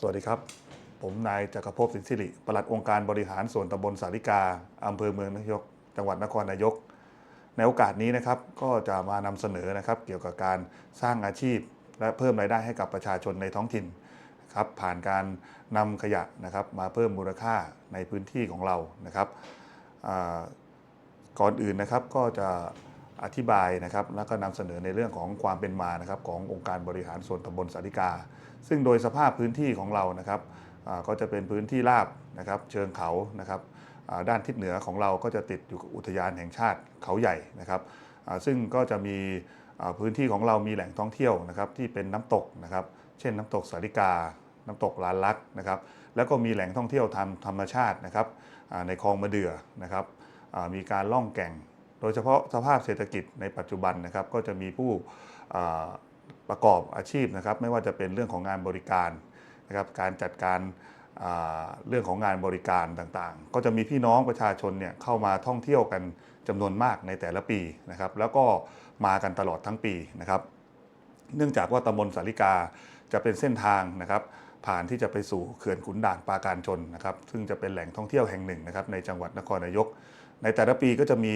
สวัสดีครับ ผมนายจักรภพสินสิริปลัดองค์การบริหารส่วนตำบลสาริกาอำเภอเมืองนายก จังหวัดนครนายก ในโอกาสนี้นะครับก็จะมานำเสนอนะครับเกี่ยวกับการสร้างอาชีพ และเพิ่มรายได้ให้กับประชาชนในท้องถิ่นครับผ่านการนำขยะนะครับมาเพิ่มมูลค่าในพื้นที่ของเรานะครับก่อนอื่นนะครับก็จะ อธิบายนะครับแล้วก็นำเสนอในเรื่องของความเป็นมานะครับขององค์การบริหารส่วนตำบลสาริกา ซึ่งโดยสภาพพื้นที่ของเรานะครับก็จะเป็นพื้นที่ราบนะครับเชิงเขานะครับด้านทิศเหนือของเราก็จะติดอยู่กับอุทยานแห่งชาติเขาใหญ่นะครับซึ่งก็จะมีพื้นที่ของเรามีแหล่งท่องเที่ยวนะครับที่เป็นน้ำตกนะครับเช่นน้ำตกสาริกา น้ำตกลานลักนะครับแล้วก็มีแหล่งท่องเที่ยวทางธรรมชาตินะครับในคลองมะเดื่อนะครับมีการล่องแก่ง โดยเฉพาะสภาพเศรษฐกิจในปัจจุบันนะครับก็จะมีผู้ประกอบอาชีพนะครับไม่ว่าจะเป็นเรื่องของงานบริการนะครับการจัดการเรื่องของงานบริการต่างๆ ก็จะมีพี่น้องประชาชนเนี่ยเข้ามาท่องเที่ยวกันจำนวนมากในแต่ละปีนะครับแล้วก็มากันตลอดทั้งปีนะครับ เนื่องจากว่าตำบลสาริกาจะเป็นเส้นทางนะครับ ผ่านที่จะไปสู่เขื่อนขุนด่านปราการชนนะครับ ซึ่งจะเป็นแหล่งท่องเที่ยวแห่งหนึ่งนะครับในจังหวัดนครนายก ในแต่ละปีก็จะมี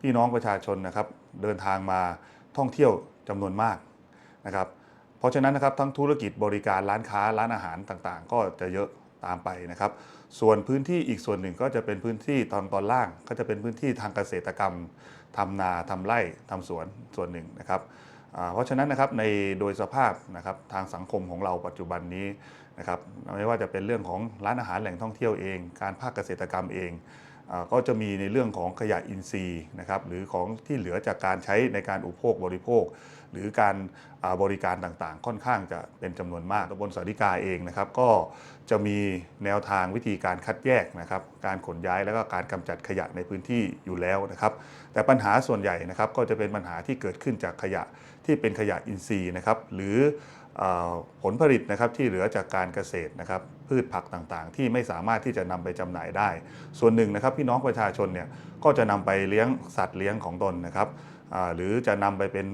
พี่น้องประชาชนนะครับเดินทางมาท่องเที่ยวจำนวนมากนะครับเพราะฉะนั้นนะครับทั้งธุรกิจบริการร้านค้าร้านอาหารต่างๆ ก็จะเยอะตามไปนะครับ ส่วนพื้นที่อีกส่วนหนึ่งก็จะเป็นพื้นที่ตอนตอนล่าง ก็จะเป็นพื้นที่ทางเกษตรกรรมทำนาทำไร่ทำสวนส่วนหนึ่งนะครับเพราะฉะนั้นนะครับในโดยสภาพนะครับทางสังคมของเราปัจจุบันนี้นะครับไม่ว่าจะเป็นเรื่องของร้านอาหารแหล่งท่องเที่ยวเอง การภาคเกษตรกรรมเอง ก็จะมีในเรื่องของขยะอินทรีย์นะครับหรือของที่เหลือจากการใช้ในการอุปโภคบริโภค หรือการบริการต่างๆ ค่อนข้างจะเป็นจำนวนมากตำบลสาริกาเองนะครับ ก็จะมีแนวทางวิธีการคัดแยกนะครับ การขนย้ายแล้วก็การกำจัดขยะในพื้นที่อยู่แล้วนะครับ แต่ปัญหาส่วนใหญ่นะครับก็จะเป็นปัญหาที่เกิดขึ้นจากขยะที่เป็นขยะอินทรีย์นะครับ หรือ ผลผลิตนะครับที่เหลือจากการเกษตรนะครับพืชผักต่างๆ ที่ไม่สามารถที่จะนำไปจำหน่ายได้ ส่วนหนึ่งนะครับพี่น้องประชาชนเนี่ยก็จะนำไปเลี้ยงสัตว์เลี้ยงของตนนะครับหรือจะนำไปเป็น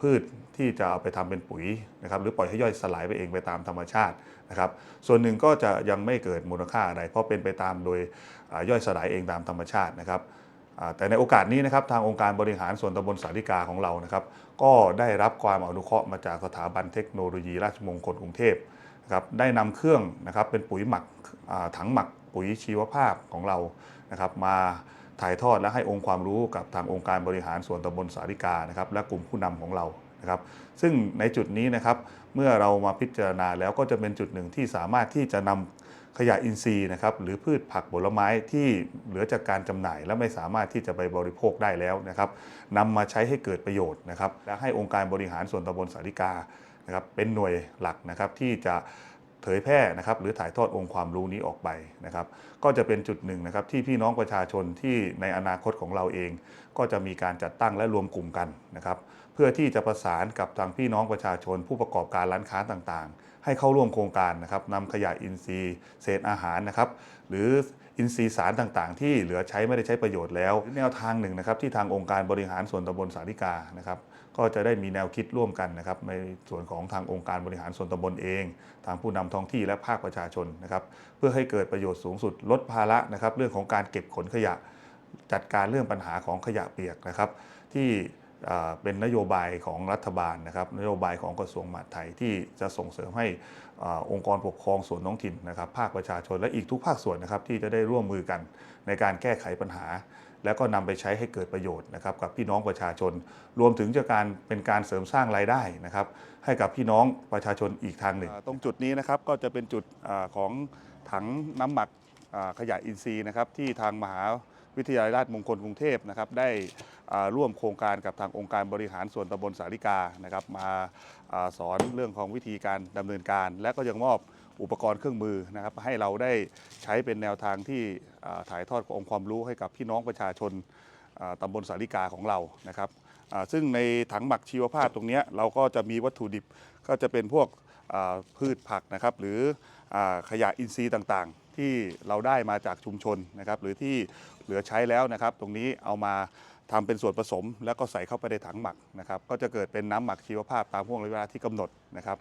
พืชที่จะเอาไปทำเป็นปุ๋ยนะครับหรือปล่อยให้ย่อยสลายไปเองไปตามธรรมชาตินะครับ ส่วนหนึ่งก็จะยังไม่เกิดมูลค่าอะไรเพราะเป็นไปตามโดยย่อยสลายเองตามธรรมชาตินะครับ แต่ในโอกาสนี้นะครับทางองค์การบริหารส่วนตำบลสาริกาของเรานะครับก็ได้รับความอนุเคราะห์มาจากสถาบันเทคโนโลยีราชมงคลกรุงเทพนะครับได้นำเครื่องนะครับเป็นปุ๋ยหมักถังหมักปุ๋ยชีวภาพของเรานะครับมาถ่ายทอดและให้องค์ความรู้กับทางองค์การบริหารส่วนตำบลสาริกานะครับและกลุ่มผู้นำของเรานะครับซึ่งในจุดนี้นะครับเมื่อเรามาพิจารณาแล้วก็จะเป็นจุดหนึ่งที่สามารถที่จะนำ ขยะอินทรีย์นะครับหรือพืชผักผลไม้ที่เหลือจากการจำหน่าย และไม่สามารถที่จะไปบริโภคได้แล้วนะครับนำมาใช้ให้เกิดประโยชน์นะครับและให้องค์การบริหารส่วนตำบลสาริกานะครับเป็นหน่วยหลักนะครับที่จะเผยแพร่นะครับหรือถ่ายทอดองค์ความรู้นี้ออกไปนะครับก็จะเป็นจุดหนึ่งนะครับที่พี่น้องประชาชนที่ในอนาคตของเราเอง ก็จะมีการจัดตั้งและรวมกลุ่มกันนะครับเพื่อที่จะประสานกับทางพี่น้องประชาชน ผู้ประกอบการร้านค้าต่างๆ ให้เข้าร่วมโครงการนะครับนำขยะอินทรีย์ เศษอาหารนะครับ หรืออินทรีย์สารต่างๆ ที่เหลือใช้ไม่ได้ใช้ประโยชน์แล้ว แนวทางหนึ่งนะครับที่ทางองค์การบริหารส่วนตำบลสาริกานะครับก็จะได้มีแนวคิดร่วมกันนะครับในส่วนของทางองค์การบริหารส่วนตำบลเอง ทางผู้นำท้องที่และภาคประชาชนนะครับเพื่อให้เกิดประโยชน์สูงสุดลดภาระนะครับเรื่องของการเก็บขนขยะ จัดการเรื่องปัญหาของขยะเปียกนะครับที่ เป็นนโยบายของรัฐบาลนะครับนโยบายของกระทรวงมหาดไทยที่จะส่งเสริมให้องค์กรปกครองส่วนท้องถิ่นนะครับภาคประชาชนและอีกทุกภาคส่วนนะครับที่จะได้ร่วมมือกันในการแก้ไขปัญหา แล้วก็นำไปใช้ให้เกิดประโยชน์นะครับกับพี่น้องประชาชน รวมถึงจะการเป็นการเสริมสร้างรายได้นะครับให้กับพี่น้องประชาชนอีกทางหนึ่ง ตรงจุดนี้นะครับก็จะเป็นจุดของถังน้ำหมักขยะอินทรีย์นะครับที่ทางมหา วิทยาลัยราชมงคลกรุงเทพนะครับได้ร่วมโครงการกับทางองค์การบริหารส่วนตำบลสาริกานะครับมาอสอนเรื่องของวิธีการดำเนินการ และก็ยังมอบอุปกรณ์เครื่องมือนะครับให้เราได้ใช้เป็นแนวทางที่ถ่ายทอดองค์ความรู้ให้กับพี่น้องประชาชนตำบลสาริกาของเรานะครับซึ่งในถังหมักชีวภาพตรงนี้เราก็จะมีวัตถุดิบก็จะเป็นพวก พืชผักนะครับหรือขยะอินทรีย์ต่างๆ ที่เราได้มาจากชุมชนนะครับหรือที่เหลือใช้แล้วนะครับ ตรงนี้เอามาทำเป็นส่วนผสม แล้วก็ใส่เข้าไปในถังหมักนะครับก็จะเกิดเป็นน้ำหมักชีวภาพตามห่วงระยะเวลาที่กำหนดนะครับ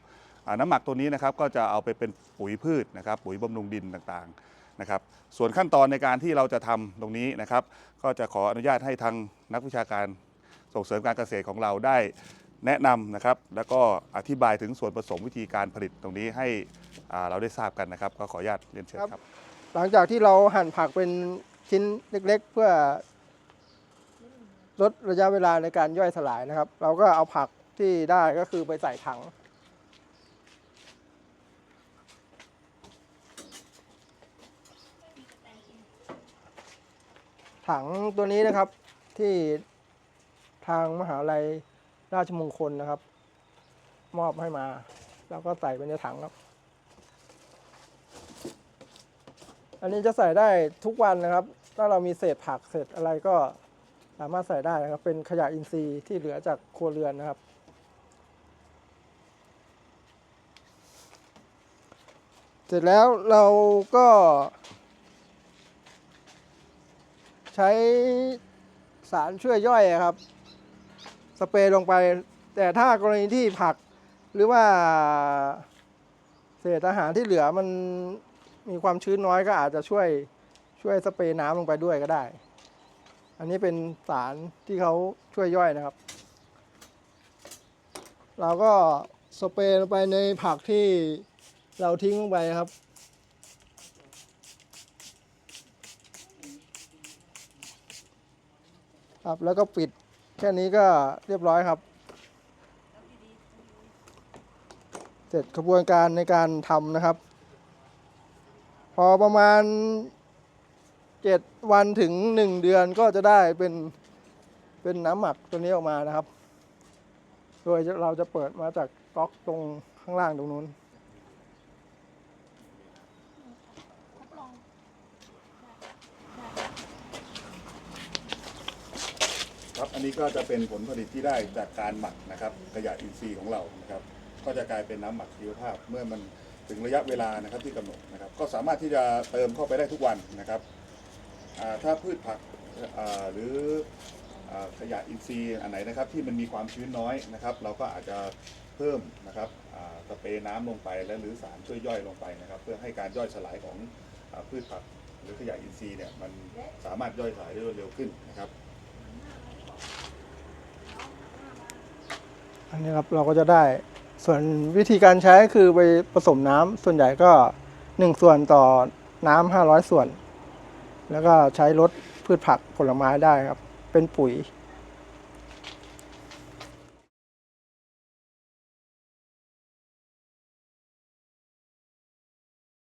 น้ำหมักตัวนี้นะครับก็จะเอาไปเป็นปุ๋ยพืชนะครับปุ๋ยบำรุงดินต่างๆนะครับส่วนขั้นตอนในการที่เราจะทำตรงนี้นะครับ ก็จะขออนุญาตให้ทางนักวิชาการส่งเสริมการเกษตรของเราได้ แนะนำนะครับ แล้วก็อธิบายถึงส่วนผสมวิธีการผลิตตรงนี้ให้เราได้ทราบกันนะครับ ก็ขออนุญาตเรียนเชิญครับ หลังจากที่เราหั่นผักเป็นชิ้นเล็กๆ เพื่อลดระยะเวลาในการย่อยสลายนะครับ เราก็เอาผักที่ได้ก็คือไปใส่ถัง ถังตัวนี้นะครับที่ทางมหาลัย ราชมงคลนะครับ มอบให้มาเราก็ใส่ไปในถังครับ อันนี้จะใส่ได้ทุกวันนะครับ ถ้าเรามีเศษผักเศษอะไรก็สามารถใส่ได้นะครับ เป็นขยะอินทรีย์ที่เหลือจากครัวเรือนนะครับ เสร็จแล้วเราก็ ใช้สารช่วยย่อยครับ สเปรย์ลงไป แต่ถ้ากรณีที่ผักหรือว่าเศษอาหารที่เหลือมันมีความชื้นน้อยก็อาจจะช่วยช่วยสเปรย์น้ำลงไปด้วยก็ได้ อันนี้เป็นสารที่เขาช่วยย่อยนะครับ เราก็สเปรย์ลงไปในผักที่เราทิ้งลงไปครับ ครับแล้วก็ปิด แค่นี้ก็เรียบร้อยครับ เสร็จกระบวนการในการทำนะครับ พอประมาณเจ็ดวันถึงหนึ่งเดือนก็จะได้เป็นเป็นน้ำหมักตัวนี้ออกมานะครับ โดยเราจะเปิดมาจากก๊อกตรงข้างล่างตรงนู้น ครับ อั นี้ก็จะเป็นผลผลิตที่ได้จากการหมักนะครับขยะอินทรีย์ของเรานะครับก็จะกลายเป็นน้ำหมักชีวภาพเมื่อมันถึงระยะเวลานะครับที่กำหนดนะครับ ก็สามารถที่จะเติมเข้าไปได้ทุกวันนะครับอ่าถ้าพืชผักอ่าหรืออ่าขยะอินทรีย์อันไหนนะครับที่มันมีความชื้นน้อยนะครับ เราก็อาจจะเพิ่มนะครับอ่าสเปรย์น้ำลงไปและหรือสารช่วยย่อยลงไปนะครับ เพื่อให้การย่อยสลายของอาพืชผัก หรือขยะอินทรีย์เนี่ยมันสามารถย่อยสลายได้รวดเร็วขึ้นนะครับ อันนี้ครับเราก็จะได้ส่วนวิธีการใช้คือไปผสมน้ำส่วนใหญ่ก็ 1 ส่วนต่อน้ำ500 ส่วน แล้วก็ใช้ลดพืชผักผลไม้ได้ครับ เป็นปุ๋ย